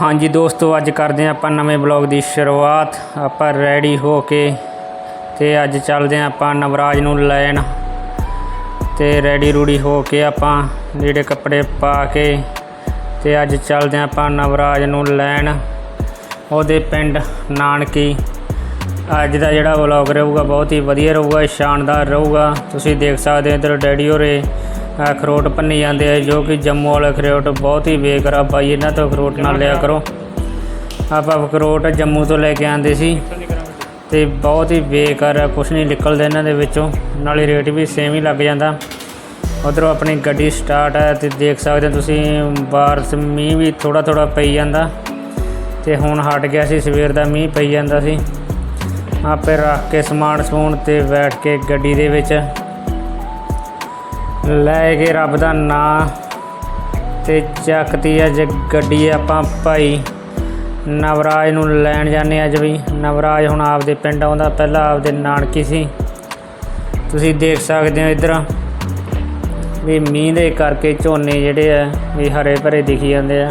ਹਾਂਜੀ ਦੋਸਤੋ, ਅੱਜ ਕਰਦੇ ਹਾਂ ਆਪਾਂ ਨਵੇਂ ਬਲੌਗ ਦੀ ਸ਼ੁਰੂਆਤ। ਆਪਾਂ ਰੈਡੀ ਹੋ ਕੇ ਤੇ ਅੱਜ ਚੱਲਦੇ ਹਾਂ ਆਪਾਂ ਨਵਰਾਜ ਨੂੰ ਲੈਣ। ਤੇ ਰੈਡੀ ਰੂੜੀ ਹੋ ਕੇ ਆਪਾਂ ਲੀੜੇ ਕੱਪੜੇ ਪਾ ਕੇ ਤੇ ਅੱਜ ਚੱਲਦੇ ਹਾਂ ਆਪਾਂ ਨਵਰਾਜ ਨੂੰ ਲੈਣ। ਉਹਦੇ ਪਿੰਡ ਨਾਨਕੀ। ਅੱਜ ਦਾ ਜਿਹੜਾ ਵਲੌਗ ਰਹੂਗਾ ਬਹੁਤ ਹੀ ਵਧੀਆ ਰਹੂਗਾ ਸ਼ਾਨਦਾਰ ਰਹੂਗਾ। ਤੁਸੀਂ ਦੇਖ ਸਕਦੇ ਹੋ ਇੱਧਰ ਡੈਡੀ ਹੋਰੇ ਅਖਰੋਟ ਭੰਨੀ ਜਾਂਦੇ ਆ ਜੋ ਕਿ ਜੰਮੂ ਵਾਲੇ ਅਖਰੋਟ ਬਹੁਤ ਹੀ ਬੇਕਾਰ ਆ। ਬਾਈ, ਇਹਨਾਂ ਤੋਂ ਅਖਰੋਟ ਨਾ ਲਿਆ ਕਰੋ। ਆਪਾਂ ਅਖਰੋਟ ਜੰਮੂ ਤੋਂ ਲੈ ਕੇ ਆਂਦੇ ਸੀ ਤੇ ਬਹੁਤ ਹੀ ਬੇਕਾਰ ਆ, ਕੁਛ ਨਹੀਂ ਨਿਕਲਦਾ ਇਹਨਾਂ ਦੇ ਵਿੱਚੋਂ। ਨਾਲੇ ਰੇਟ ਵੀ ਸੇਮ ਹੀ ਲੱਗ ਜਾਂਦਾ। ਉਧਰੋਂ ਆਪਣੀ ਗੱਡੀ ਸਟਾਰਟ ਹੈ ਤੇ ਦੇਖ ਸਕਦੇ ਹੋ ਤੁਸੀਂ, ਬਾਰਿਸ਼ ਮੀਂਹ ਵੀ ਥੋੜਾ ਥੋੜਾ ਪਈ ਜਾਂਦਾ। ਤੇ ਹੁਣ ਹਟ ਗਿਆ ਸੀ, ਸਵੇਰ ਦਾ ਮੀਂਹ ਪਈ ਜਾਂਦਾ ਸੀ। ਆਪੇ ਰੱਖ ਕੇ ਸਮਾਨ ਸਮੂਨ ਤੇ ਬੈਠ ਕੇ ਗੱਡੀ ਦੇ ਵਿੱਚ। ਲੈ ਕੇ ਰੱਬ ਦਾ ਨਾਂ ਤੇ ਚੱਕਤੀ ਅੱਜ ਗੱਡੀ ਆਪਾਂ ਭਾਈ। ਨਵਰਾਜ ਨੂੰ ਲੈਣ ਜਾਂਦੇ ਅੱਜ ਵੀ। ਨਵਰਾਜ ਹੁਣ ਆਪਦੇ ਪਿੰਡ ਆਉਂਦਾ, ਪਹਿਲਾਂ ਆਪਦੇ ਨਾਨਕੀ ਸੀ। ਤੁਸੀਂ ਦੇਖ ਸਕਦੇ ਹੋ ਇੱਧਰ ਵੀ ਮੀਂਹ ਦੇ ਕਰਕੇ ਝੋਨੇ ਜਿਹੜੇ ਆ ਵੀ ਹਰੇ ਭਰੇ ਦਿਖੀ ਜਾਂਦੇ ਆ।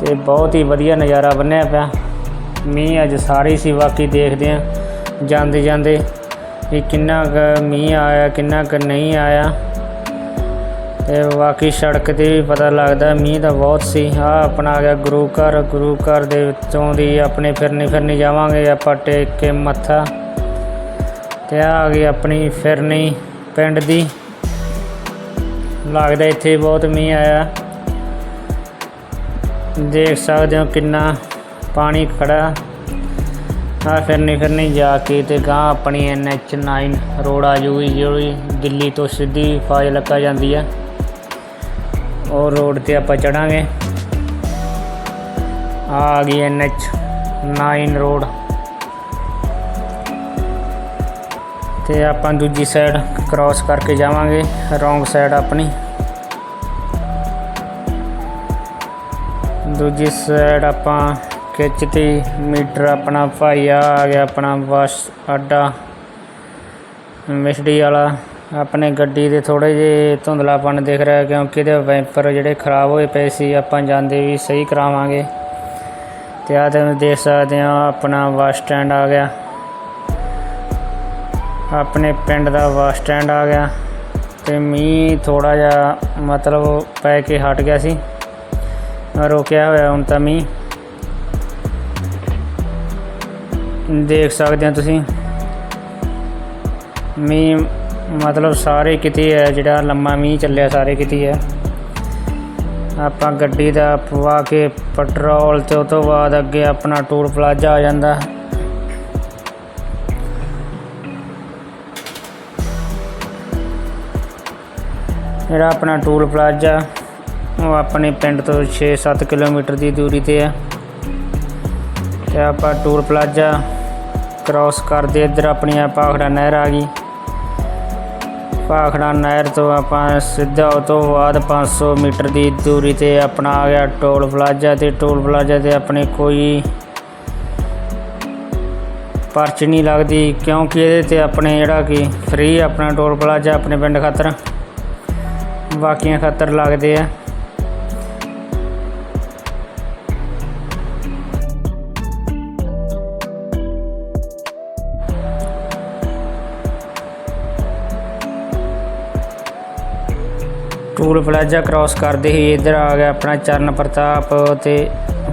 ਤੇ ਬਹੁਤ ਹੀ ਵਧੀਆ ਨਜ਼ਾਰਾ ਬੰਨਿਆ ਪਿਆ। ਮੀਂਹ ਅੱਜ ਸਾਰੇ ਸੀ, ਬਾਕੀ ਦੇਖਦੇ ਆ ਜਾਂਦੇ ਜਾਂਦੇ ਵੀ ਕਿੰਨਾ ਕੁ ਮੀਂਹ ਆਇਆ, ਕਿੰਨਾ ਕੁ ਨਹੀਂ ਆਇਆ। ਤੇ ਬਾਕੀ ਸੜਕ ਤੇ ਵੀ ਪਤਾ ਲੱਗਦਾ, ਮੀਂਹ ਤਾਂ ਬਹੁਤ ਸੀ। ਆ ਆਪਣਾ ਆ ਗਿਆ ਗੁਰੂ ਘਰ ਗੁਰੂ ਘਰ ਦੇ ਵਿੱਚੋਂ ਦੀ ਆਪਣੇ ਫਿਰਨੀ ਫਿਰਨੀ ਜਾਵਾਂਗੇ ਆਪਾਂ ਟੇਕ ਕੇ ਮੱਥਾ। ਤੇ ਆ ਆ ਗਈ ਆਪਣੀ ਫਿਰਨੀ ਪਿੰਡ ਦੀ। ਲੱਗਦਾ ਇੱਥੇ ਬਹੁਤ ਮੀਂਹ ਆਇਆ। ਦੇਖ ਸਕਦੇ ਹੋ ਕਿੰਨਾ ਪਾਣੀ ਖੜਾ। ਆ ਫਿਰਨੀ ਫਿਰਨੀ ਜਾ ਕੇ ਤੇ ਗਾਂ ਆਪਣੀ ਐਚ 9 ਰੋਡ ਆ ਜੂਗੀ ਜਿਹੜੀ ਦਿੱਲੀ ਤੋਂ ਸਿੱਧੀ ਫਾਜ਼ਿਲਕਾ ਜਾਂਦੀ ਆ। ਉਹ ਰੋਡ ਤੇ ਆਪਾਂ ਚੜਾਂਗੇ। ਆ ਗਈ ਐਚ 9 ਰੋਡ। ਤੇ ਆਪਾਂ ਦੂਜੀ ਸਾਈਡ ਕ੍ਰਾਸ ਕਰਕੇ ਜਾਵਾਂਗੇ ਰੋਂਗ ਸਾਈਡ ਆਪਣੀ। ਦੂਜੀ ਸਾਈਡ ਆਪਾਂ ਖਿੱਚਤੀ ਮੀਟਰ ਆਪਣਾ ਭਾਈ ਆ ਆ ਗਿਆ ਆਪਣਾ ਬੱਸ ਅੱਡਾ ਮਿਸਡੀ ਵਾਲਾ, ਆਪਣੇ ਗੱਡੀ ਦੇ ਥੋੜੇ ਜਿਹੇ ਧੁੰਦਲਾਪਣ ਦਿਖ ਰਿਹਾ ਕਿਉਂਕਿ ਇਹਦੇ ਵੈਂਪਰ ਜਿਹੜੇ ਖਰਾਬ ਹੋਏ ਪਏ ਸੀ, ਆਪਾਂ ਜਾਂਦੇ ਵੀ ਸਹੀ ਕਰਾਵਾਂਗੇ। ਤੇ ਆ ਤੁਸੀਂ ਦੇਖ ਸਕਦੇ ਹੋ, ਆਪਣਾ ਬੱਸ ਸਟੈਂਡ ਆ ਗਿਆ। ਆਪਣੇ ਪਿੰਡ ਦਾ ਬੱਸ ਸਟੈਂਡ ਆ ਗਿਆ। ਤੇ ਮੀਂਹ ਥੋੜਾ ਜਿਹਾ ਮਤਲਬ ਪੈ ਕੇ ਹਟ ਗਿਆ ਸੀ। ਰੁਕਿਆ ਹੋਇਆ ਹੁਣ ਤਾਂ ਮੀਂਹ। ਦੇਖ ਸਕਦੇ ਹੋ ਤੁਸੀਂ। ਮੀਂਹ ਮਤਲਬ ਸਾਰੇ ਕਿਤੇ ਹੈ, ਜਿਹੜਾ ਲੰਮਾ ਮੀਂਹ ਚੱਲਿਆ ਸਾਰੇ ਕਿਤੇ ਹੈ। ਆਪਾਂ ਗੱਡੀ ਦਾ ਪਵਾ ਕੇ ਪੈਟਰੋਲ ਤੇ ਉਸ ਤੋਂ ਬਾਅਦ ਅੱਗੇ ਆਪਣਾ ਟੂਲ ਪਲਾਜ਼ਾ ਆ ਜਾਂਦਾ। ਜਿਹੜਾ ਆਪਣਾ ਟੂਲ ਪਲਾਜ਼ਾ, ਉਹ ਆਪਣੇ ਪਿੰਡ ਤੋਂ 6-7 ਕਿਲੋਮੀਟਰ ਦੀ ਦੂਰੀ ਤੇ ਹੈ। ਤੇ ਆਪਾਂ ਟੂਲ ਪਲਾਜ਼ਾ ਕ੍ਰਾਸ ਕਰਦੇ ਇੱਧਰ ਆਪਣੀ ਆ ਪਾਖੜਾ ਨਹਿਰ ਆ ਗਈ। ਪਾਖੜਾ ਨਹਿਰ ਤੋਂ ਆਪਾਂ ਸਿੱਧਾ ਉਹ ਤੋਂ ਬਾਅਦ 500 ਮੀਟਰ ਦੀ ਦੂਰੀ ਤੇ ਆਪਣਾ ਆ ਗਿਆ ਟੋਲ ਪਲਾਜ਼ਾ ਤੇ ਟੋਲ ਪਲਾਜ਼ਾ ਤੇ ਆਪਣੇ ਕੋਈ ਪਰਚ ਨਹੀਂ ਲੱਗਦੀ ਕਿਉਂਕਿ ਇਹਦੇ ਤੇ ਆਪਣੇ ਜਿਹੜਾ ਕਿ ਫ੍ਰੀ ਆਪਣਾ ਟੋਲ ਪਲਾਜ਼ਾ ਆਪਣੇ ਪਿੰਡ ਖਾਤਰ। ਬਾਕੀਆਂ ਖਾਤਰ ਲੱਗਦੇ ਆ। ਟੂਲ ਪਲਾਜ਼ਾ ਕ੍ਰਾਸ ਕਰਦੇ ਹੀ ਇੱਧਰ ਆ ਗਿਆ ਆਪਣਾ ਚਰਨ ਪ੍ਰਤਾਪ ਤੇ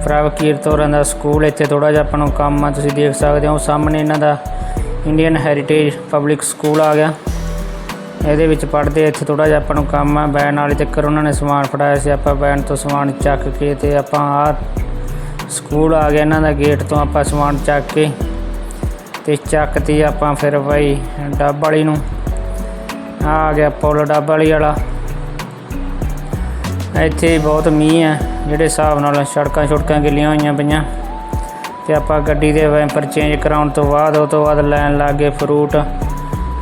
ਪ੍ਰਭ ਕੀਰਤ ਹੋਰਾਂ ਦਾ ਸਕੂਲ। ਇੱਥੇ ਥੋੜਾ ਜਿਹਾ ਆਪਾਂ ਨੂੰ ਕੰਮ ਆ, ਤੁਸੀਂ ਦੇਖ ਸਕਦੇ ਹੋ, ਸਾਹਮਣੇ ਇਹਨਾਂ ਦਾ ਇੰਡੀਅਨ ਹੈਰੀਟੇਜ ਪਬਲਿਕ ਸਕੂਲ ਆ ਗਿਆ। ਇਹਦੇ ਵਿੱਚ ਪੜ੍ਹਦੇ ਇੱਥੇ ਥੋੜਾ ਜਿਹਾ ਆਪਾਂ ਨੂੰ ਕੰਮ ਆ, ਬੈਨ ਵਾਲੇ ਤੱਕਰ ਉਹਨਾਂ ਨੇ ਸਮਾਨ ਫੜਾਇਆ ਸੀ, ਆਪਾਂ ਬੈਨ ਤੋਂ ਸਮਾਨ ਚੱਕ ਕੇ ਤੇ ਆਪਾਂ ਆ ਸਕੂਲ ਆ ਗਿਆ ਇਹਨਾਂ ਦਾ ਗੇਟ ਤੋਂ, ਆਪਾਂ ਸਮਾਨ ਚੱਕ ਕੇ ਤੇ ਚੱਕਤੀ ਆਪਾਂ ਫਿਰ ਭਾਈ ਡੱਬ ਵਾਲੀ ਨੂੰ। ਆਹ ਆ ਗਿਆ ਪੁੱਲ ਡੱਬ ਵਾਲੀ ਵਾਲਾ। ਇੱਥੇ ਬਹੁਤ ਮੀਂਹ ਆ, ਜਿਹੜੇ ਹਿਸਾਬ ਨਾਲ ਸੜਕਾਂ ਛੁੜਕਾਂ ਗਿੱਲੀਆਂ ਹੋਈਆਂ ਪਈਆਂ। ਤੇ ਆਪਾਂ ਗੱਡੀ ਦੇ ਵੈਂਪਰ ਚੇਂਜ ਕਰਾਉਣ ਤੋਂ ਬਾਅਦ, ਉਹ ਤੋਂ ਬਾਅਦ ਲੈਣ ਲੱਗੇ ਫਰੂਟ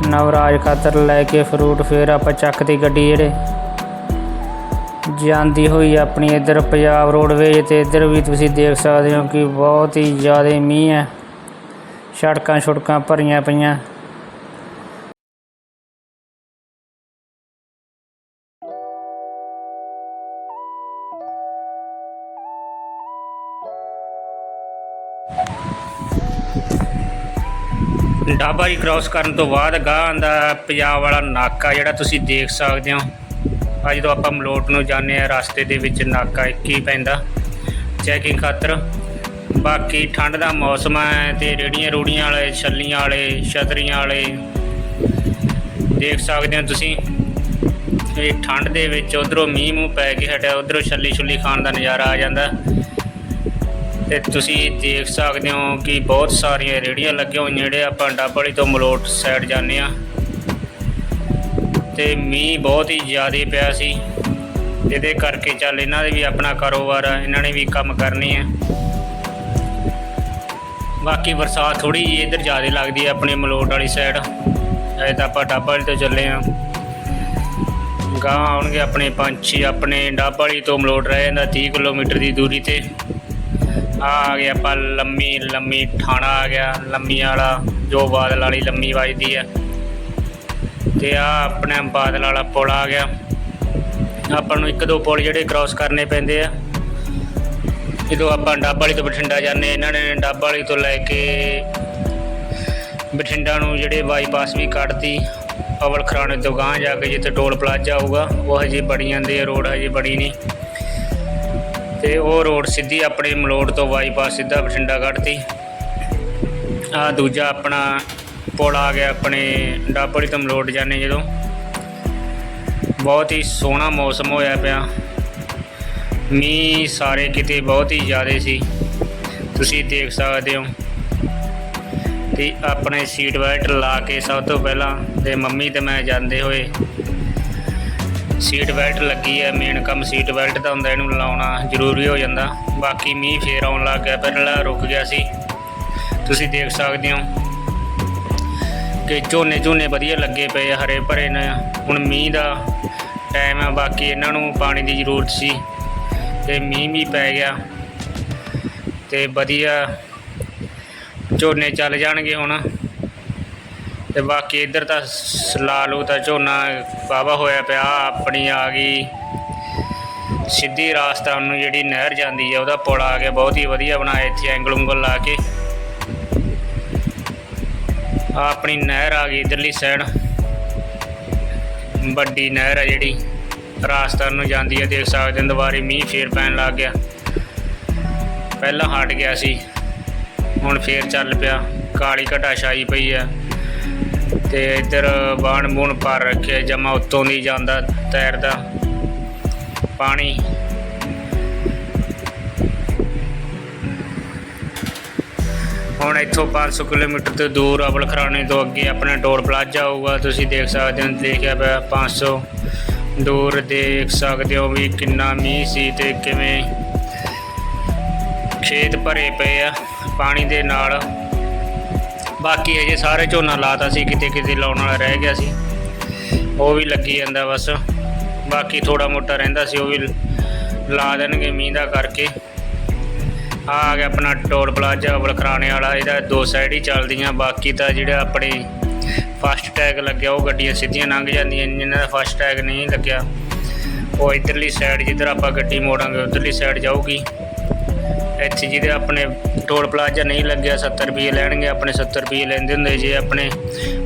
ਨਵਰਾਜ ਖਾਤਰ ਲੈ ਕੇ ਫਰੂਟ ਫਿਰ ਆਪਾਂ ਚੱਕ ਚੱਕਤੀ ਗੱਡੀ ਜਿਹੜੇ। ਜਾਂਦੀ ਹੋਈ ਆਪਣੀ ਇੱਧਰ ਪੰਜਾਬ ਰੋਡਵੇਜ ਤੇ ਇੱਧਰ ਵੀ ਤੁਸੀਂ ਦੇਖ ਸਕਦੇ ਹੋ ਕਿ ਬਹੁਤ ਹੀ ਜ਼ਿਆਦਾ ਮੀਂਹ ਹੈ ਸੜਕਾਂ ਛੁੜਕਾਂ ਭਰੀਆਂ ਪਈਆਂ। ਡਾਬਾ ਜੀ ਕ੍ਰਾਸ ਕਰਨ ਤੋਂ ਬਾਅਦ ਗਾਂ ਦਾ ਪੰਜਾਬ ਵਾਲਾ ਨਾਕਾ ਜਿਹੜਾ ਤੁਸੀਂ ਦੇਖ ਸਕਦੇ ਹੋ। ਆ ਜਦੋਂ ਆਪਾਂ ਮਲੋਟ ਨੂੰ ਜਾਂਦੇ ਆ ਰਸਤੇ ਦੇ ਵਿੱਚ ਨਾਕਾ ਇੱਕ ਹੀ ਪੈਂਦਾ। ਚੈਕਿੰਗ ਖਾਤਰ। ਬਾਕੀ ਠੰਡ ਦਾ ਮੌਸਮ ਹੈ ਤੇ ਰੇੜੀਆਂ ਰੂੜੀਆਂ ਵਾਲੇ, ਛੱਲੀਆਂ ਵਾਲੇ, ਛਤਰੀਆਂ ਵਾਲੇ ਦੇਖ ਸਕਦੇ ਹੋ ਤੁਸੀਂ। ਇਹ ਠੰਡ ਦੇ ਵਿੱਚ ਉਧਰੋਂ ਮੀਂਹ ਮੂੰਹ ਪੈ ਕੇ ਹਟਿਆ, ਉਧਰੋਂ ਛੱਲੀ ਛੁੱਲੀ ਖਾਣ ਦਾ ਨਜ਼ਾਰਾ ਆ ਜਾਂਦਾ। ਤੇ ਤੁਸੀਂ ਦੇਖ ਸਕਦੇ ਹੋ ਕਿ ਬਹੁਤ ਸਾਰੀਆਂ ਰੇੜੀਆਂ ਲੱਗੀਆਂ ਹੋਈਆਂ ਜਿਹੜੇ ਆਪਾਂ ਡੱਬਵਾਲੀ ਤੋਂ ਮਲੋਟ ਸਾਈਡ ਜਾਂਦੇ ਆ ਤੇ ਮੀਂਹ ਬਹੁਤ ਹੀ ਜ਼ਿਆਦਾ ਪਿਆ ਸੀ। ਇਹਦੇ ਕਰਕੇ ਚੱਲ ਇਹਨਾਂ ਦੇ ਵੀ ਆਪਣਾ ਕਾਰੋਬਾਰ ਆ ਇਹਨਾਂ ਨੇ ਵੀ ਕੰਮ ਕਰਨੇ ਆ। ਬਾਕੀ ਬਰਸਾਤ ਥੋੜੀ ਜਿਹੀ ਇੱਧਰ ਜ਼ਿਆਦਾ ਲੱਗਦੀ ਹੈ ਆਪਣੇ ਮਲੋਟ ਵਾਲੀ ਸਾਈਡ ਐ ਤਾਂ ਆਪਾਂ ਡੱਬ ਵਾਲੀ ਤੋਂ ਚੱਲੇ ਆ ਗਾਂ ਆਉਣਗੇ ਆਪਣੇ ਪੰਛੀ, ਆਪਣੇ ਡੱਬ ਵਾਲੀ ਤੋਂ ਮਲੋਟ ਰਹਿ ਜਾਂਦਾ 30 ਕਿਲੋਮੀਟਰ ਦੀ ਦੂਰੀ ਤੇ। ਆ ਆ ਗਿਆ ਆਪਾਂ ਲੰਮੀ ਲੰਮੀ ਠਾਣਾ ਆ ਗਿਆ ਲੰਮੀ ਵਾਲਾ, ਜੋ ਬਾਦਲ ਵਾਲੀ ਲੰਮੀ ਵੱਜਦੀ ਆ। ਤੇ ਆ ਆਪਣੇ ਬਾਦਲ ਵਾਲਾ ਪੁਲ ਆ ਗਿਆ। ਆਪਾਂ ਨੂੰ ਇੱਕ ਦੋ ਪੁਲ ਜਿਹੜੇ ਕ੍ਰਾਸ ਕਰਨੇ ਪੈਂਦੇ ਆ। ਜਦੋਂ ਆਪਾਂ ਡੱਬ ਵਾਲੀ ਤੋਂ ਬਠਿੰਡਾ ਜਾਂਦੇ ਇਹਨਾਂ ਨੇ ਡੱਬ ਵਾਲੀ ਤੋਂ ਲੈ ਕੇ ਬਠਿੰਡਾ ਨੂੰ ਜਿਹੜੇ ਬਾਈਪਾਸ ਵੀ ਕੱਢਤੀ। ਅਵਲ ਖਰਾਣੇ ਤੋਂ ਗਾਂਹ ਜਾ ਕੇ ਜਿੱਥੇ ਟੋਲ ਪਲਾਜ਼ਾ ਆਊਗਾ ਉਹ ਹਜੇ ਬਣੀ ਜਾਂਦੇ ਆ, ਰੋਡ ਹਜੇ ਬਣੀ ਨਹੀਂ। ਤੇ ਉਹ ਰੋਡ ਸਿੱਧੀ ਆਪਣੇ ਮਲੋੜ ਤੋਂ ਬਾਈਪਾਸ ਸਿੱਧਾ ਬਠਿੰਡਾ ਕੱਢਤੀ। ਆ ਦੂਜਾ ਆਪਣਾ ਪੁਲ ਆ ਗਿਆ ਆਪਣੇ ਡਾਬੜੀ ਤੋਂ ਮਲੋੜ ਜਾਂਦੇ ਜਦੋਂ। ਬਹੁਤ ਹੀ ਸੋਹਣਾ ਮੌਸਮ ਹੋਇਆ ਪਿਆ। ਮੀਂਹ ਸਾਰੇ ਕਿਤੇ ਬਹੁਤ ਹੀ ਜ਼ਿਆਦਾ ਸੀ। ਤੁਸੀਂ ਦੇਖ ਸਕਦੇ ਹੋ। ਤੇ ਆਪਣੇ ਸੀਟ ਬੈਲਟ ਲਾ ਕੇ ਸਭ ਤੋਂ ਪਹਿਲਾਂ ਤੇ ਮੰਮੀ ਤੇ ਮੈਂ ਜਾਂਦੇ ਹੋਏ ਸੀਟ ਬੈਲਟ ਲੱਗੀ ਹੈ ਮੇਨ ਕੰਮ ਸੀਟ ਬੈਲਟ ਦਾ ਹੁੰਦਾ, ਇਹਨੂੰ ਲਾਉਣਾ ਜ਼ਰੂਰੀ ਹੋ ਜਾਂਦਾ। ਬਾਕੀ ਮੀਂਹ ਫੇਰ ਆਉਣ ਲੱਗ ਗਿਆ, ਪਹਿਲਾਂ ਰੁਕ ਗਿਆ ਸੀ। ਤੁਸੀਂ ਦੇਖ ਸਕਦੇ ਹੋ ਕਿ ਝੋਨੇ ਝੋਨੇ ਵਧੀਆ ਲੱਗੇ ਪਏ ਹਰੇ ਭਰੇ ਨੇ। ਹੁਣ ਮੀਂਹ ਦਾ ਟਾਈਮ ਆ, ਬਾਕੀ ਇਹਨਾਂ ਨੂੰ ਪਾਣੀ ਦੀ ਜ਼ਰੂਰਤ ਸੀ। ਤੇ ਮੀਂਹ ਵੀ ਪੈ ਗਿਆ। ਤੇ ਵਧੀਆ ਝੋਨੇ ਚੱਲ ਜਾਣਗੇ ਹੁਣ। ਤੇ ਬਾਕੀ ਇੱਧਰ ਤਾਂ ਸ- ਲਾ ਤਾਂ ਝੋਨਾ ਵਾਹਵਾ ਹੋਇਆ ਪਿਆ, ਆਪਣੀ ਆ ਗਈ। ਸਿੱਧੀ ਰਾਸਤਾ ਨੂੰ ਜਿਹੜੀ ਨਹਿਰ ਜਾਂਦੀ ਹੈ ਉਹਦਾ ਪੁਲ ਆ ਗਿਆ, ਬਹੁਤ ਹੀ ਵਧੀਆ ਬਣਾਇਆ ਇੱਥੇ ਐਂਗਲ ਉਂਗਲ ਲਾ ਕੇ। ਆ ਆਪਣੀ ਨਹਿਰ ਆ ਗਈ ਇਧਰਲੀ ਸਾਈਡ ਵੱਡੀ ਨਹਿਰ ਆ ਜਿਹੜੀ ਰਾਜਸਥਾਨ ਨੂੰ ਜਾਂਦੀ ਹੈ ਦੇਖ ਸਕਦੇ ਹੋ ਦੁਬਾਰੇ ਮੀਂਹ ਫੇਰ ਪੈਣ ਲੱਗ ਗਿਆ। ਪਹਿਲਾਂ ਹਟ ਗਿਆ ਸੀ, ਹੁਣ ਫੇਰ ਚੱਲ ਪਿਆ, ਕਾਲੀ ਘਟਾ ਛਾਈ ਪਈ ਆ। ਤੇ ਇੱਧਰ ਬਾਣ ਬੂਣ ਭਰ ਰੱਖਿਆ, ਜਮਾ ਉੱਤੋਂ ਦੀ ਜਾਂਦਾ ਤੈਰਦਾ। ਪਾਣੀ। ਹੁਣ ਇੱਥੋਂ 500 ਕਿਲੋਮੀਟਰ ਤੋਂ ਦੂਰ ਅਬਲ ਖਰਾਣੇ ਤੋਂ ਅੱਗੇ ਆਪਣਾ ਟੋਲ ਪਲਾਜ਼ਾ ਆਊਗਾ ਤੁਸੀਂ ਦੇਖ ਸਕਦੇ ਹੋ, ਦੇਖਿਆ ਪਿਆ 500 ਦੂਰ ਦੇਖ ਸਕਦੇ ਹੋ ਵੀ ਕਿੰਨਾ ਮੀਂਹ ਸੀ ਤੇ ਕਿਵੇਂ ਖੇਤ ਭਰੇ ਪਏ ਆ ਪਾਣੀ ਦੇ ਨਾਲ। ਬਾਕੀ ਅਜੇ ਸਾਰੇ ਝੋਨਾ ਲਾਤਾ ਸੀ, ਕਿਤੇ ਕਿਤੇ ਲਾਉਣ ਵਾਲਾ ਰਹਿ ਗਿਆ ਸੀ। ਉਹ ਵੀ ਲੱਗੀ ਜਾਂਦਾ ਬਸ। ਬਾਕੀ ਥੋੜਾ ਮੋਟਾ ਰਹਿੰਦਾ ਸੀ, ਉਹ ਵੀ ਲਾ ਦੇਣਗੇ ਮੀਂਹ ਦਾ ਕਰਕੇ। ਆ ਗਿਆ ਆਪਣਾ ਟੋਲ ਪਲਾਜ਼ਾ ਬਲਖਰਾਣੇ ਵਾਲਾ, ਇਹਦਾ ਦੋ ਸਾਈਡ ਹੀ ਚੱਲਦੀਆਂ, ਬਾਕੀ ਤਾਂ ਜਿਹੜਾ ਆਪਣੇ ਫਾਸਟ ਟੈਗ ਲੱਗਿਆ, ਉਹ ਗੱਡੀਆਂ ਸਿੱਧੀਆਂ ਲੰਘ ਜਾਂਦੀਆਂ, ਜਿਨ੍ਹਾਂ ਦਾ ਫਸਟ ਟੈਗ ਨਹੀਂ ਲੱਗਿਆ। ਉਹ ਇਧਰਲੀ ਸਾਈਡ ਜਿੱਧਰ ਆਪਾਂ ਗੱਡੀ ਮੋੜਾਂਗੇ, ਉਧਰਲੀ ਸਾਈਡ ਜਾਊਗੀ। ਇੱਥੇ ਜਿਹਦੇ ਆਪਣੇ ਟੋਲ ਪਲਾਜ਼ਾ ਨਹੀਂ ਲੱਗਿਆ 70 ਰੁਪਏ ਲੈਣਗੇ, ਆਪਣੇ 70 ਰੁਪਏ ਲੈਂਦੇ ਹੁੰਦੇ ਜੇ ਆਪਣੇ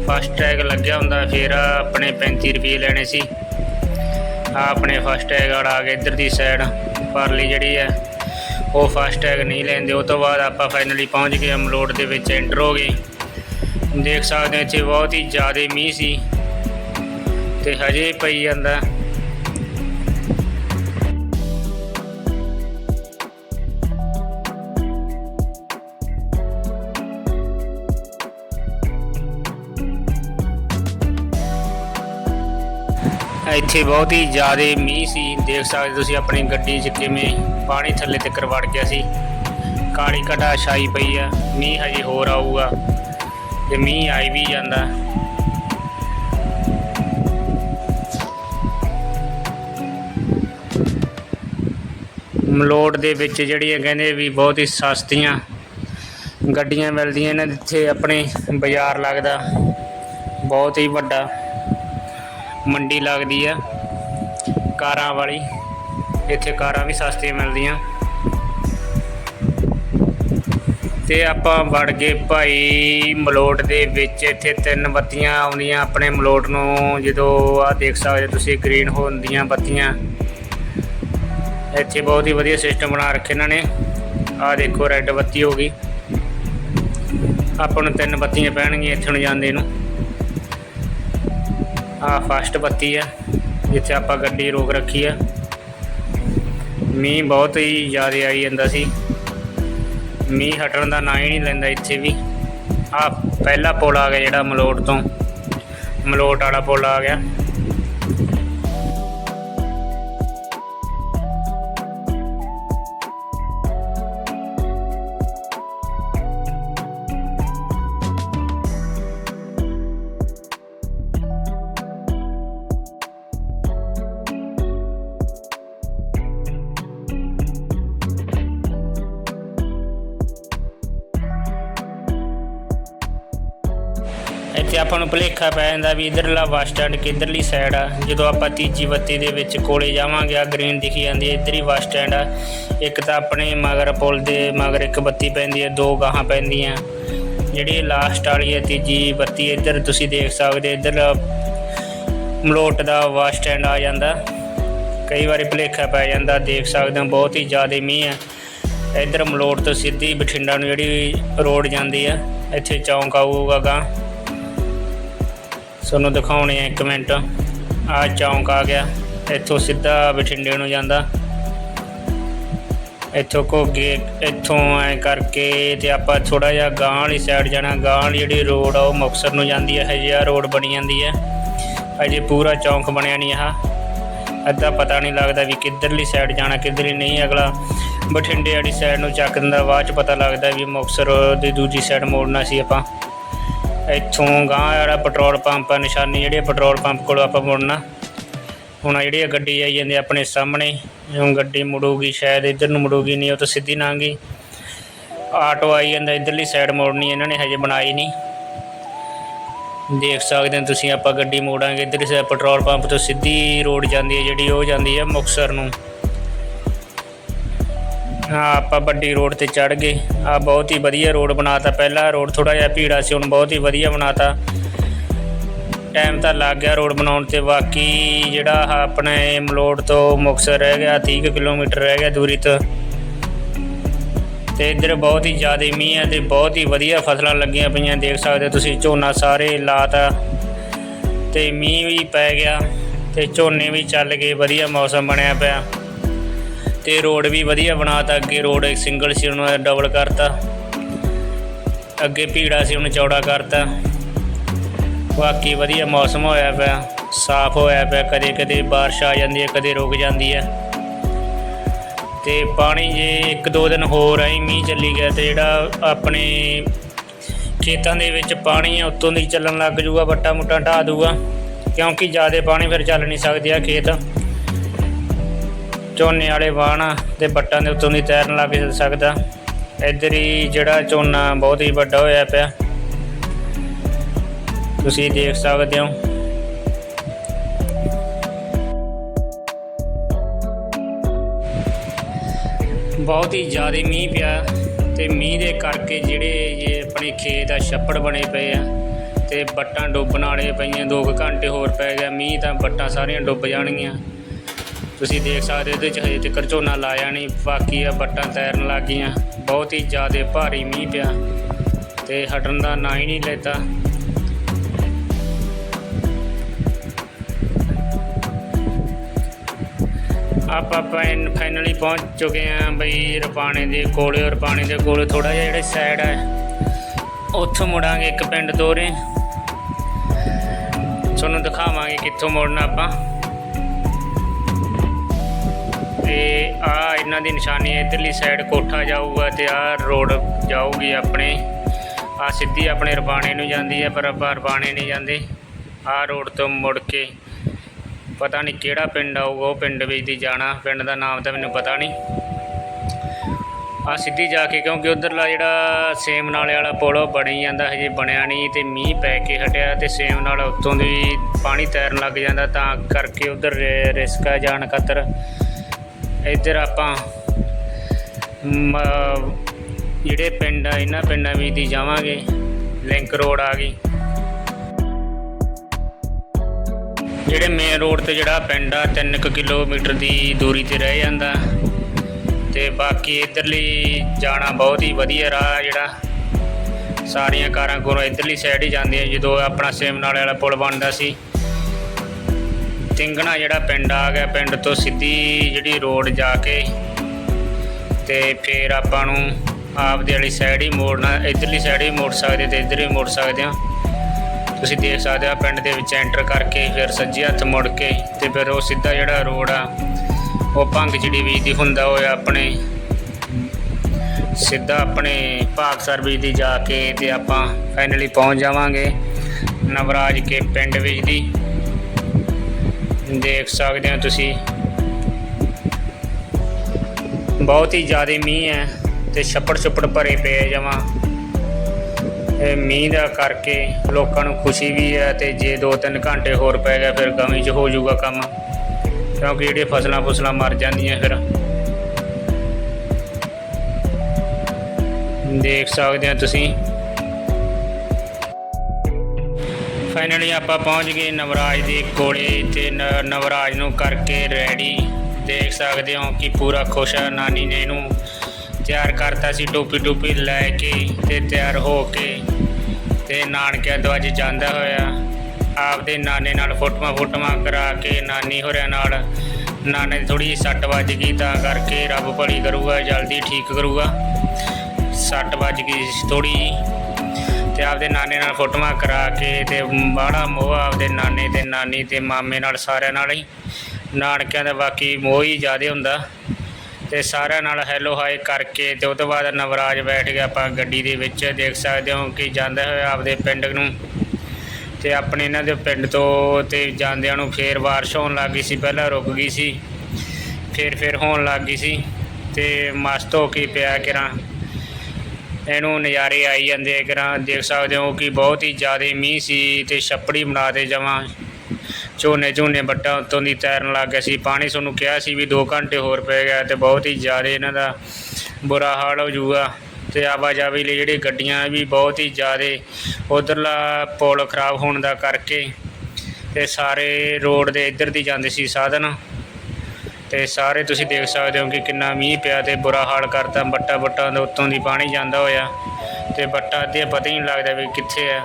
ਫਸਟ ਟੈਗ ਲੱਗਿਆ ਹੁੰਦਾ, ਫਿਰ ਆਪਣੇ 35 ਰੁਪਏ ਲੈਣੇ ਸੀ। ਆ ਆਪਣੇ ਫਸਟ ਟੈਗ ਆ ਗਿਆ ਇੱਧਰ ਦੀ ਸਾਈਡ ਪਰਲੀ ਜਿਹੜੀ ਹੈ, ਉਹ ਫਸਟ ਟੈਗ ਨਹੀਂ ਲੈਂਦੇ, ਉਹ ਤੋਂ ਬਾਅਦ ਆਪਾਂ ਫਾਈਨਲੀ ਪਹੁੰਚ ਗਏ, ਅਮਲੋਡ ਦੇ ਵਿੱਚ ਐਂਟਰ ਹੋ ਗਏ। ਦੇਖ ਸਕਦੇ ਹੋ, ਇੱਥੇ ਬਹੁਤ ਹੀ ਜ਼ਿਆਦਾ ਮੀਂਹ ਸੀ, ਤੇ ਹਜੇ ਪਈ ਜਾਂਦਾ। ਇੱਥੇ ਬਹੁਤ ਹੀ ਜ਼ਿਆਦਾ ਮੀਂਹ ਸੀ। ਦੇਖ ਸਕਦੇ ਤੁਸੀਂ ਆਪਣੀ ਗੱਡੀ 'ਚ ਕਿਵੇਂ ਪਾਣੀ ਥੱਲੇ ਤੱਕ ਵੜ ਗਿਆ ਸੀ। ਕਾਲੀ ਘਟਾ ਛਾਈ ਪਈ ਆ। ਮੀਂਹ ਹਜੇ ਹੋਰ ਆਊਗਾ ਤੇ ਮੀਂਹ ਆਈ ਵੀ ਜਾਂਦਾ। ਮਲੋਟ ਦੇ ਵਿੱਚ ਜਿਹੜੀਆਂ ਕਹਿੰਦੇ ਵੀ ਬਹੁਤ ਹੀ ਸਸਤੀਆਂ ਗੱਡੀਆਂ ਮਿਲਦੀਆਂ ਇਹਨਾਂ ਦੇ ਇੱਥੇ ਆਪਣੇ ਬਾਜ਼ਾਰ ਲੱਗਦਾ। ਬਹੁਤ ਹੀ ਵੱਡਾ। ਮੰਡੀ ਲੱਗਦੀ ਆ। ਕਾਰਾਂ ਵਾਲੀ। ਇੱਥੇ ਕਾਰਾਂ ਵੀ ਸਸਤੀਆਂ ਮਿਲਦੀਆਂ। ਤੇ ਆਪਾਂ ਵੜ ਗਏ ਭਾਈ ਮਲੋਟ ਦੇ ਵਿੱਚ। ਇੱਥੇ ਤਿੰਨ ਬੱਤੀਆਂ ਆਉਂਦੀਆਂ ਆਪਣੇ ਮਲੋਟ ਨੂੰ। ਜਦੋਂ ਆ ਦੇਖ ਸਕਦੇ ਤੁਸੀਂ ਗ੍ਰੀਨ ਹੁੰਦੀਆਂ ਬੱਤੀਆਂ। ਇੱਥੇ ਬਹੁਤ ਹੀ ਵਧੀਆ ਸਿਸਟਮ ਬਣਾ ਰੱਖੇ ਇਹਨਾਂ ਨੇ। ਆ ਦੇਖੋ ਰੈੱਡ ਬੱਤੀ ਹੋ ਗਈ। ਆਪਾਂ ਨੂੰ ਤਿੰਨ ਬੱਤੀਆਂ ਪੈਣਗੀਆਂ ਇੱਥੇ ਨੂੰ ਜਾਂਦੇ ਨੂੰ। ਆ ਫਾਸਟ ਬੱਤੀ ਆ, ਜਿੱਥੇ ਆਪਾਂ ਗੱਡੀ ਰੋਕ ਰੱਖੀ ਆ। ਮੀਂਹ ਬਹੁਤ ਹੀ ਜ਼ਿਆਦਾ ਆਈ ਜਾਂਦਾ ਸੀ। ਮੀਂਹ ਹਟਣ ਦਾ ਨਾਂ ਹੀ ਨਹੀਂ ਲੈਂਦਾ ਇੱਥੇ ਵੀ। ਆ ਪਹਿਲਾ ਪੁਲ ਆ ਗਿਆ ਜਿਹੜਾ ਮਲੋਟ ਤੋਂ। ਮਲੋਟ ਵਾਲਾ ਪੁਲ ਆ ਗਿਆ। ਇੱਥੇ ਆਪਾਂ ਨੂੰ ਭੁਲੇਖਾ ਪੈ ਜਾਂਦਾ ਵੀ ਇਧਰਲਾ ਬੱਸ ਸਟੈਂਡ ਕਿੱਧਰਲੀ ਸਾਈਡ ਆ। ਜਦੋਂ ਆਪਾਂ ਤੀਜੀ ਬੱਤੀ ਦੇ ਵਿੱਚ ਕੋਲੇ ਜਾਵਾਂਗੇ ਆ ਗ੍ਰੀਨ ਦਿਖੀ ਜਾਂਦੀ ਹੈ ਇੱਧਰ ਹੀ ਬੱਸ ਸਟੈਂਡ ਆ। ਇੱਕ ਤਾਂ ਆਪਣੇ ਮਗਰ ਪੁਲ ਦੇ ਮਗਰ ਇੱਕ ਬੱਤੀ ਪੈਂਦੀ ਹੈ, ਦੋ ਗਾਹਾਂ ਪੈਂਦੀਆਂ। ਜਿਹੜੀ ਲਾਸਟ ਵਾਲੀ ਹੈ, ਤੀਜੀ ਬੱਤੀ, ਇੱਧਰ ਤੁਸੀਂ ਦੇਖ ਸਕਦੇ ਇੱਧਰ ਮਲੋਟ ਦਾ ਬੱਸ ਸਟੈਂਡ ਆ ਜਾਂਦਾ। ਕਈ ਵਾਰੀ ਭੁਲੇਖਾ ਪੈ ਜਾਂਦਾ, ਦੇਖ ਸਕਦੇ ਹੋ, ਬਹੁਤ ਹੀ ਜ਼ਿਆਦਾ ਮੀਂਹ ਹੈ। ਇੱਧਰ ਮਲੋਟ ਤੋਂ ਸਿੱਧੀ ਬਠਿੰਡਾ ਨੂੰ ਜਿਹੜੀ ਰੋਡ ਜਾਂਦੀ ਆ, ਇੱਥੇ ਚੌਂਕ ਆਊਗਾ ਗਾ ਤੁਹਾਨੂੰ ਦਿਖਾਉਣੇ ਆ ਇੱਕ ਮਿੰਟ। ਆ ਚੌਂਕ ਆ ਗਿਆ। ਇੱਥੋਂ ਸਿੱਧਾ ਬਠਿੰਡੇ ਨੂੰ ਜਾਂਦਾ। ਇੱਥੋਂ ਘੋਗੇ, ਇੱਥੋਂ ਐ ਕਰਕੇ ਤੇ ਆਪਾਂ ਥੋੜਾ ਜਿਹਾ ਗਾਂ ਵਾਲੀ ਸਾਈਡ ਜਾਣਾ। ਗਾਂ ਵਾਲੀ ਜਿਹੜੀ ਰੋਡ ਆ, ਉਹ ਮੁਕਤਸਰ ਨੂੰ ਜਾਂਦੀ ਹੈ ਹਜੇ ਆ ਰੋਡ ਬਣੀ ਜਾਂਦੀ ਹੈ ਅਜੇ ਪੂਰਾ ਚੌਂਕ ਬਣਿਆ ਨਹੀਂ ਆ। ਅੱਧਾ ਪਤਾ ਨਹੀਂ ਲੱਗਦਾ ਵੀ ਕਿੱਧਰਲੀ ਸਾਈਡ ਜਾਣਾ, ਕਿੱਧਰਲੀ ਨਹੀਂ। ਅਗਲਾ ਬਠਿੰਡੇ ਵਾਲੀ ਸਾਈਡ ਨੂੰ ਚੱਕ ਦਿੰਦਾ। ਬਾਅਦ ਚ ਪਤਾ ਲੱਗਦਾ ਵੀ ਮੁਕਤਸਰ ਦੀ ਦੂਜੀ ਸਾਈਡ ਮੋੜਨਾ ਸੀ ਆਪਾਂ। ਇੱਥੋਂ ਗਾਂ ਵਾਲਾ ਪੈਟਰੋਲ ਪੰਪ ਆ, ਨਿਸ਼ਾਨੀ ਜਿਹੜੀ ਆ ਪੈਟਰੋਲ ਪੰਪ ਕੋਲ ਆਪਾਂ ਮੁੜਨਾ। ਹੁਣ ਜਿਹੜੀ ਆ ਗੱਡੀ ਆਈ ਜਾਂਦੀ ਆਪਣੇ ਸਾਹਮਣੇ, ਹੁਣ ਗੱਡੀ ਮੁੜੂਗੀ, ਸ਼ਾਇਦ ਇੱਧਰ ਨੂੰ ਮੁੜੂਗੀ, ਨਹੀਂ ਉਹ ਤਾਂ ਸਿੱਧੀ ਲੰਘੀ ਆਟੋ ਆਈ ਜਾਂਦਾ ਇੱਧਰਲੀ ਸਾਈਡ ਮੋੜਨੀ, ਇਹਨਾਂ ਨੇ ਹਜੇ ਬਣਾਈ ਨਹੀਂ। ਦੇਖ ਸਕਦੇ ਹੋ ਤੁਸੀਂ, ਆਪਾਂ ਗੱਡੀ ਮੋੜਾਂਗੇ ਇੱਧਰ ਸੇ ਪੈਟਰੋਲ ਪੰਪ ਤੋਂ ਸਿੱਧੀ ਰੋਡ ਜਾਂਦੀ ਹੈ ਜਿਹੜੀ ਉਹ ਜਾਂਦੀ ਹੈ ਮੁਕਤਸਰ ਨੂੰ। ਹਾਂ, ਆਪਾਂ ਵੱਡੀ ਰੋਡ ਤੇ ਚੜ ਗਏ। ਆ ਬਹੁਤ ਹੀ ਵਧੀਆ ਰੋਡ ਬਣਾਤਾ। ਪਹਿਲਾ ਰੋਡ ਥੋੜਾ ਜਿਹਾ ਭੀੜਾ ਸੀ, ਹੁਣ ਬਹੁਤ ਹੀ ਵਧੀਆ ਬਣਾਤਾ। ਟਾਈਮ ਤਾਂ ਲੱਗ ਗਿਆ ਰੋਡ ਬਣਾਉਣ ਤੇ। ਬਾਕੀ ਜਿਹੜਾ ਆਪਣੇ ਮਲੋੜ ਤੋਂ ਮੁਕਤਸਰ ਰਹਿ ਗਿਆ 30 ਕੁ ਕਿਲੋਮੀਟਰ ਰਹਿ ਗਿਆ ਦੂਰੀ ਤੋਂ। ਤੇ ਇੱਧਰ ਬਹੁਤ ਹੀ ਜ਼ਿਆਦਾ ਮੀਂਹ ਹੈ ਤੇ ਬਹੁਤ ਹੀ ਵਧੀਆ ਫਸਲਾਂ ਲੱਗੀਆਂ ਪਈਆਂ, ਦੇਖ ਸਕਦੇ ਹੋ ਤੁਸੀਂ, ਝੋਨਾ ਸਾਰੇ ਲਾਤਾ। ਤੇ ਮੀਂਹ ਵੀ ਪੈ ਗਿਆ ਤੇ ਝੋਨੇ ਵੀ ਚੱਲ ਗਏ, ਵਧੀਆ ਮੌਸਮ ਬਣਿਆ ਪਿਆ। ਤੇ ਰੋਡ ਵੀ ਵਧੀਆ ਬਣਾਤਾ ਅੱਗੇ ਰੋਡ ਸਿੰਗਲ ਸੀ, ਉਹਨੂੰ ਡਬਲ ਕਰਤਾ। ਅੱਗੇ ਭੀੜਾ ਸੀ, ਉਹਨੂੰ ਚੌੜਾ ਕਰਤਾ। ਬਾਕੀ ਵਧੀਆ ਮੌਸਮ ਹੋਇਆ ਪਿਆ, ਸਾਫ਼ ਹੋਇਆ ਪਿਆ, ਕਦੇ ਕਦੇ ਬਾਰਿਸ਼ ਆ ਜਾਂਦੀ ਹੈ, ਕਦੇ ਰੁਕ ਜਾਂਦੀ ਹੈ। ਤੇ ਪਾਣੀ ਜੇ ਇੱਕ ਦੋ ਦਿਨ ਹੋਰ ਆਈ, ਮੀਂਹ ਚੱਲੀ ਗਿਆ ਤੇ ਜਿਹੜਾ ਆਪਣੇ ਖੇਤਾਂ ਦੇ ਵਿੱਚ ਪਾਣੀ ਹੈ, ਉੱਤੋਂ ਦੀ ਚੱਲਣ ਲੱਗ ਜੂਗਾ ਵੱਟਾ ਮੁੱਟਾ ਢਾ ਦੂਗਾ ਕਿਉਂਕਿ ਜ਼ਿਆਦਾ ਪਾਣੀ ਫਿਰ ਚੱਲ ਨਹੀਂ ਸਕਦੇ ਆ ਖੇਤ। ਝੋਨੇ ਵਾਲੇ ਵਾਹਣ ਆ ਤੇ ਬੱਟਾਂ ਦੇ ਉੱਤੋਂ ਦੀ ਤੈਰਨ ਲੱਗ ਸਕਦਾ। ਇੱਧਰ ਹੀ ਜਿਹੜਾ ਝੋਨਾ ਬਹੁਤ ਹੀ ਵੱਡਾ ਹੋਇਆ ਪਿਆ। ਤੁਸੀਂ ਦੇਖ ਸਕਦੇ ਹੋ। ਬਹੁਤ ਹੀ ਜ਼ਿਆਦਾ ਮੀਂਹ ਪਿਆ ਤੇ ਮੀਂਹ ਦੇ ਕਰਕੇ ਜਿਹੜੇ ਇਹ ਆਪਣੇ ਖੇਤ ਆ ਛੱਪੜ ਬਣੇ ਪਏ ਆ ਤੇ ਬੱਟਾਂ ਡੁੱਬਣ ਵਾਲੇ ਪਈਆਂ 2 ਘੰਟੇ ਹੋਰ ਪੈ ਗਿਆ ਮੀਂਹ ਤਾਂ ਬੱਟਾਂ ਸਾਰੀਆਂ ਡੁੱਬ ਜਾਣਗੀਆਂ। ਤੁਸੀਂ ਦੇਖ ਸਕਦੇ ਹੋ ਇਹਦੇ ਚ ਹਜੇ ਤੱਕ ਝੋਨਾ ਲਾਇਆ ਨਹੀਂ, ਬਾਕੀ ਆ ਬੱਟਾਂ ਤੈਰਨ ਲੱਗ ਗਈਆਂ ਬਹੁਤ ਹੀ ਜ਼ਿਆਦਾ ਭਾਰੀ ਮੀਂਹ ਪਿਆ ਤੇ ਹਟਣ ਦਾ ਨਾਂ ਹੀ ਨਹੀਂ ਲੈਤਾ। ਆਪਾਂ ਫਾਈਨਲੀ ਪਹੁੰਚ ਚੁੱਕੇ ਹਾਂ ਬਈ ਰਪਾਣੇ ਦੇ ਕੋਲੇ। ਰਪਾਣੇ ਦੇ ਕੋਲੇ ਥੋੜਾ ਜਿਹਾ ਜਿਹੜੇ ਸਾਈਡ ਹੈ ਉੱਥੋਂ ਮੁੜਾਂਗੇ ਇੱਕ ਪਿੰਡ ਦੋਰੇ ਤੁਹਾਨੂੰ ਦਿਖਾਵਾਂਗੇ ਕਿੱਥੋਂ ਮੁੜਨਾ ਆਪਾਂ। ਤੇ ਆ ਇਹਨਾਂ ਦੀ ਨਿਸ਼ਾਨੀ ਹੈ, ਇਧਰਲੀ ਸਾਈਡ ਕੋਠਾ ਜਾਊਗਾ ਤੇ ਆ ਰੋਡ ਜਾਊਗੀ ਆਪਣੇ। ਆ ਸਿੱਧੀ ਆਪਣੇ ਰਪਾਣੇ ਨੂੰ ਜਾਂਦੀ ਹੈ, ਪਰ ਆਪਾਂ ਰਪਾਣੇ ਨਹੀਂ ਜਾਂਦੇ। ਆ ਰੋਡ ਤੋਂ ਮੁੜ ਕੇ ਪਤਾ ਨਹੀਂ ਕਿਹੜਾ ਪਿੰਡ ਆਊਗਾ, ਉਹ ਪਿੰਡ ਵਿੱਚ ਦੀ ਜਾਣਾ, ਪਿੰਡ ਦਾ ਨਾਮ ਤਾਂ ਮੈਨੂੰ ਪਤਾ ਨਹੀਂ। ਆ ਸਿੱਧੀ ਜਾ ਕੇ ਕਿਉਂਕਿ ਉਧਰਲਾ ਜਿਹੜਾ ਸੇਮ ਨਾਲੇ ਵਾਲਾ ਪੁਲ ਉਹ ਬਣੀ ਜਾਂਦਾ, ਹਜੇ ਬਣਿਆ ਨਹੀਂ ਤੇ ਮੀਂਹ ਪੈ ਕੇ ਹਟਿਆ ਤੇ ਸੇਮ ਨਾਲ ਉੱਤੋਂ ਦੀ ਪਾਣੀ ਤੈਰਨ ਲੱਗ ਜਾਂਦਾ, ਤਾਂ ਕਰਕੇ ਉਧਰ ਰਿਸਕ ਆ ਜਾਣ ਖਾਤਰ ਇੱਧਰ ਆਪਾਂ, ਮ- ਜਿਹੜੇ ਪਿੰਡ ਆ, ਇਹਨਾਂ ਪਿੰਡਾਂ ਵਿੱਚ ਦੀ ਜਾਵਾਂਗੇ। ਲਿੰਕ ਰੋਡ ਆ ਗਈ। ਜਿਹੜੇ ਮੇਨ ਰੋਡ ਤੇ ਜਿਹੜਾ ਪਿੰਡ ਆ 3 ਕਿਲੋਮੀਟਰ ਦੀ ਦੂਰੀ ਤੇ ਰਹਿ ਜਾਂਦਾ। ਤੇ ਬਾਕੀ ਇਧਰਲੀ ਜਾਣਾ ਬਹੁਤ ਹੀ ਵਧੀਆ ਰਾਹ ਆ ਜਿਹੜਾ। ਸਾਰੀਆਂ ਕਾਰਾਂ ਕੋਲੋਂ ਇਧਰਲੀ ਸਾਈਡ ਹੀ ਜਾਂਦੀਆਂ। ਜਦੋਂ ਆਪਣਾ ਸੇਮਨਾਲੇ ਵਾਲਾ ਪੁਲ ਬਣਦਾ ਸੀ ਤਿੰਗਣਾ ਜਿਹੜਾ ਪਿੰਡ ਆ ਗਿਆ, ਪਿੰਡ ਤੋਂ ਸਿੱਧੀ ਜਿਹੜੀ ਰੋਡ ਜਾ ਕੇ ਤੇ ਫਿਰ ਆਪਾਂ ਨੂੰ ਆਪਦੇ ਵਾਲੀ ਸਾਈਡ ਹੀ ਮੋੜਨਾ, ਇਧਰਲੀ ਸਾਈਡ ਹੀ ਮੋੜ ਸਕਦੇ ਤੇ ਇਧਰ ਹੀ ਮੋੜ ਸਕਦੇ ਹੋ ਤੁਸੀਂ ਦੇਖ ਸਕਦੇ ਆ ਪਿੰਡ ਦੇ ਵਿੱਚ ਐਂਟਰ ਕਰਕੇ ਫਿਰ ਸੱਜੇ ਹੱਥ ਮੁੜ ਕੇ ਤੇ ਫਿਰ ਉਹ ਸਿੱਧਾ ਜਿਹੜਾ ਰੋਡ ਆ, ਉਹ ਭੰਗ ਜਿਹੜੀ ਵੀ ਦੀ ਹੁੰਦਾ ਹੋਇਆ ਆਪਣੇ, ਸਿੱਧਾ ਆਪਣੇ ਭਾਗ ਸਰਵਿਸ ਦੀ ਜਾ ਕੇ ਤੇ ਆਪਾਂ ਫਾਈਨਲੀ ਪਹੁੰਚ ਜਾਵਾਂਗੇ ਨਵਰਾਜ ਕੇ ਪਿੰਡ ਵਿੱਚ ਦੀ। ਦੇਖ ਸਕਦੇ ਹੋ ਤੁਸੀਂ। ਬਹੁਤ ਹੀ ਜ਼ਿਆਦਾ ਮੀਂਹ ਹੈ ਤੇ ਛੱਪੜ ਛੱਪੜ ਭਰੇ ਪਏ ਜਮਾਂ। ਇਹ ਮੀਂਹ ਦਾ ਕਰਕੇ ਲੋਕਾਂ ਨੂੰ ਖੁਸ਼ੀ ਵੀ ਹੈ ਤੇ ਜੇ 2-3 ਘੰਟੇ ਹੋਰ ਪੈ ਗਿਆ ਫਿਰ ਗਮੀ 'ਚ ਹੋ ਜਾਊਗਾ ਕੰਮ। ਕਿਉਂਕਿ ਜਿਹੜੇ ਫਸਲਾਂ ਫਸਲਾਂ ਮਰ ਜਾਂਦੀਆਂ ਫਿਰ। ਦੇਖ ਸਕਦੇ ਹੋ ਤੁਸੀਂ। ਫਾਈਨਲੀ ਆਪਾਂ ਪਹੁੰਚ ਗਏ ਨਵਰਾਜ ਦੇ ਕੋਲੇ ਤੇ ਨ- ਨਵਰਾਜ ਨੂੰ ਕਰਕੇ ਰੈਡੀ ਦੇਖ ਸਕਦੇ ਹੋ ਕਿ ਪੂਰਾ ਖੁਸ਼ ਹੈ ਨਾਨੀ ਨੇ ਇਹਨੂੰ ਤਿਆਰ ਕਰਤਾ ਸੀ ਟੋਪੀ ਟੋਪੀ ਲੈ ਕੇ ਤੇ ਤਿਆਰ ਹੋ ਕੇ ਤੇ ਨਾਨਕਿਆਂ ਤੋਂ ਅੱਜ ਜਾਂਦਾ ਹੋਇਆ। ਆਪਦੇ ਨਾਨੇ ਨਾਲ ਫੋਟੋਆਂ ਫੋਟੋਆਂ ਕਰਾ ਕੇ ਨਾਨੀ ਹੋਰਿਆਂ ਨਾਲ। ਨਾਨੇ ਦੀ ਥੋੜੀ ਸੱਟ ਵੱਜ ਗਈ ਤਾਂ ਕਰਕੇ ਰੱਬ ਭਲੀ ਕਰੂਗਾ, ਜਲਦੀ ਠੀਕ ਕਰੂਗਾ। ਸੱਟ ਵੱਜ ਗਈ ਥੋੜੀ ਤੇ ਆਪਦੇ ਨਾਨੇ ਨਾਲ ਫੋਟੋਆਂ ਕਰਾ ਕੇ ਤੇ ਬਾਹਲਾ ਮੋਹ ਆਪਦੇ ਨਾਨੇ ਤੇ ਨਾਨੀ ਤੇ ਮਾਮੇ ਨਾਲ ਸਾਰਿਆਂ ਨਾਲ ਹੀ। ਨਾਨਕਿਆਂ ਦਾ ਬਾਕੀ ਮੋਹ ਹੀ ਜ਼ਿਆਦਾ ਹੁੰਦਾ। ਤੇ ਸਾਰਿਆਂ ਨਾਲ ਹੈਲੋ ਹਾਈ ਕਰਕੇ ਤੇ ਉਹ ਤੋਂ ਬਾਅਦ ਨਵਰਾਜ ਬੈਠ ਗਿਆ ਆਪਾਂ ਗੱਡੀ ਦੇ ਵਿੱਚ। ਦੇਖ ਸਕਦੇ ਹੋ ਕਿ ਜਾਂਦਾ ਹੋਇਆ ਆਪਦੇ ਪਿੰਡ ਨੂੰ। ਤੇ ਆਪਣੇ ਇਹਨਾਂ ਦੇ ਪਿੰਡ ਤੋਂ ਤੇ ਜਾਂਦਿਆਂ ਨੂੰ ਫੇਰ ਬਾਰਿਸ਼ ਹੋਣ ਲੱਗ ਗਈ ਸੀ, ਪਹਿਲਾਂ ਰੁਕ ਗਈ ਸੀ। ਫੇਰ ਫੇਰ ਹੋਣ ਲੱਗ ਗਈ ਸੀ। ਤੇ ਮਸਤ ਹੋ ਕੇ ਪਿਆ ਕਿਰਾਂ ਇਹਨੂੰ ਨਜ਼ਾਰੇ ਆਈ ਜਾਂਦੇ ਆ ਕਿਰਾਂ ਦੇਖ ਸਕਦੇ ਹੋ ਕਿ ਬਹੁਤ ਹੀ ਜ਼ਿਆਦਾ ਮੀਂਹ ਸੀ ਤੇ ਛੱਪੜੀ ਬਣਾ ਦੇ ਜਾਵਾਂ ਝੋਨੇ ਝੋਨੇ ਬੱਟਾਂ ਉੱਤੋਂ ਦੀ ਤੈਰਨ ਲੱਗ ਗਿਆ ਸੀ। ਪਾਣੀ ਤੁਹਾਨੂੰ ਕਿਹਾ ਸੀ ਵੀ 2 ਘੰਟੇ ਹੋਰ ਪੈ ਗਿਆ ਤੇ ਬਹੁਤ ਹੀ ਜ਼ਿਆਦਾ ਇਹਨਾਂ ਦਾ ਬੁਰਾ ਹਾਲ ਹੋ ਜਾਊਗਾ ਤੇ ਆਵਾਜਾਈ ਲਈ ਜਿਹੜੀ ਗੱਡੀਆਂ ਵੀ ਬਹੁਤ ਹੀ ਜ਼ਿਆਦਾ ਉਧਰਲਾ ਪੁਲ ਖਰਾਬ ਹੋਣ ਦਾ ਕਰਕੇ ਤੇ ਸਾਰੇ ਰੋਡ ਦੇ ਇੱਧਰ ਦੀ ਜਾਂਦੇ ਸੀ ਸਾਧਨ। ਤੇ ਸਾਰੇ ਤੁਸੀਂ ਦੇਖ ਸਕਦੇ ਹੋ ਕਿ ਕਿੰਨਾ ਮੀਂਹ ਪਿਆ ਤੇ ਬੁਰਾ ਹਾਲ ਕਰਤਾ। ਬੱਟਾ ਬੱਟਾਂ ਦੇ ਉੱਤੋਂ ਦੀ ਪਾਣੀ ਜਾਂਦਾ ਹੋਇਆ ਤੇ ਬੱਟਾ ਅੱਧੇ ਪਤਾ ਹੀ ਨਹੀਂ ਲੱਗਦਾ ਵੀ ਕਿੱਥੇ ਆ।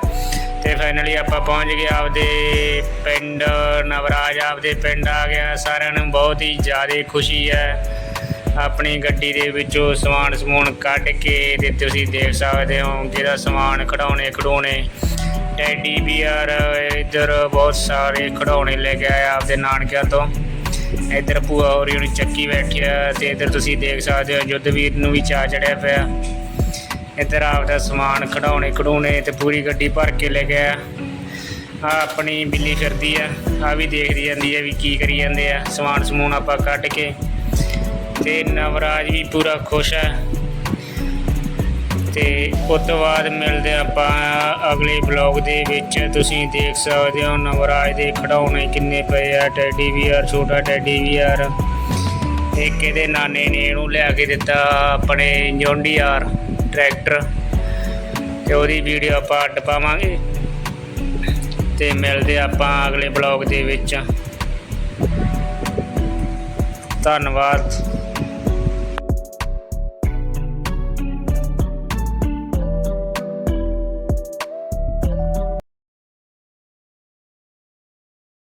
ਤੇ ਫਾਈਨਲੀ ਆਪਾਂ ਪਹੁੰਚ ਗਏ ਆਪਦੇ ਪਿੰਡ, ਨਵਰਾਜ ਆਪਦੇ ਪਿੰਡ ਆ ਗਿਆ। ਸਾਰਿਆਂ ਨੂੰ ਬਹੁਤ ਹੀ ਜ਼ਿਆਦਾ ਖੁਸ਼ੀ ਹੈ ਆਪਣੀ ਗੱਡੀ ਦੇ ਵਿੱਚੋਂ ਸਮਾਨ ਸਮੂਨ ਕੱਢ ਕੇ ਤੇ ਤੁਸੀਂ ਦੇਖ ਸਕਦੇ ਹੋ ਜਿਹੜਾ ਸਮਾਨ ਖਿਡੌਣੇ ਖਿਡੌਣੇ। ਟੈਡੀ ਬੀਅਰ ਇੱਧਰ ਬਹੁਤ ਸਾਰੇ ਖਿਡੌਣੇ ਲੈ ਕੇ ਆਇਆ ਆਪਦੇ ਨਾਨਕਿਆਂ ਤੋਂ। ਇੱਧਰ ਭੂਆ ਹੋਰੀ ਨੂੰ ਚੱਕੀ ਬੈਠੀ ਆ ਤੇ ਇੱਧਰ ਤੁਸੀਂ ਦੇਖ ਸਕਦੇ ਹੋ ਯੁੱਧਵੀਰ ਨੂੰ ਵੀ ਚਾਅ ਚੜਿਆ ਪਿਆ। ਇੱਧਰ ਆਪਦਾ ਸਮਾਨ ਖਿਡੌਣੇ ਖਿਡੌਣੇ ਤੇ ਪੂਰੀ ਗੱਡੀ ਭਰ ਕੇ ਲੈ ਗਿਆ। ਆ ਆਪਣੀ ਬਿੱਲੀ ਫਿਰਦੀ ਆ ਆ ਵੀ ਦੇਖਦੀ ਜਾਂਦੀ ਆ ਵੀ ਕੀ ਕਰੀ ਜਾਂਦੇ ਆ। ਸਮਾਨ ਸਮੂਨ ਆਪਾਂ ਕੱਢ ਕੇ ਤੇ ਨਵਰਾਜ ਵੀ ਪੂਰਾ ਖੁਸ਼ ਆ। ਤੇ ਉਸ ਤੋਂ ਬਾਅਦ ਮਿਲਦੇ ਆਪਾਂ ਅਗਲੇ ਬਲੌਗ ਦੇ ਵਿੱਚ। ਤੁਸੀਂ ਦੇਖ ਸਕਦੇ ਹੋ ਨਵਰਾਜ ਦੇ ਖਿਡੌਣੇ ਕਿੰਨੇ ਪਏ ਆ, ਟੈਡੀ ਵੀਆਰ, ਛੋਟਾ ਟੈਡੀ ਵੀਆਰ। ਇੱਕ ਇਹਦੇ ਨਾਨੇ ਨੇ ਇਹਨੂੰ ਲਿਆ ਕੇ ਦਿੱਤਾ ਆਪਣੇ ਜੌਂਡੀਆਰ ਟਰੈਕਟਰ। ਤੇ ਉਹਦੀ ਵੀਡੀਓ ਆਪਾਂ ਅੱਡ ਪਾਵਾਂਗੇ। ਤੇ ਮਿਲਦੇ ਆਪਾਂ ਅਗਲੇ ਬਲੌਗ ਦੇ ਵਿੱਚ। ਧੰਨਵਾਦ।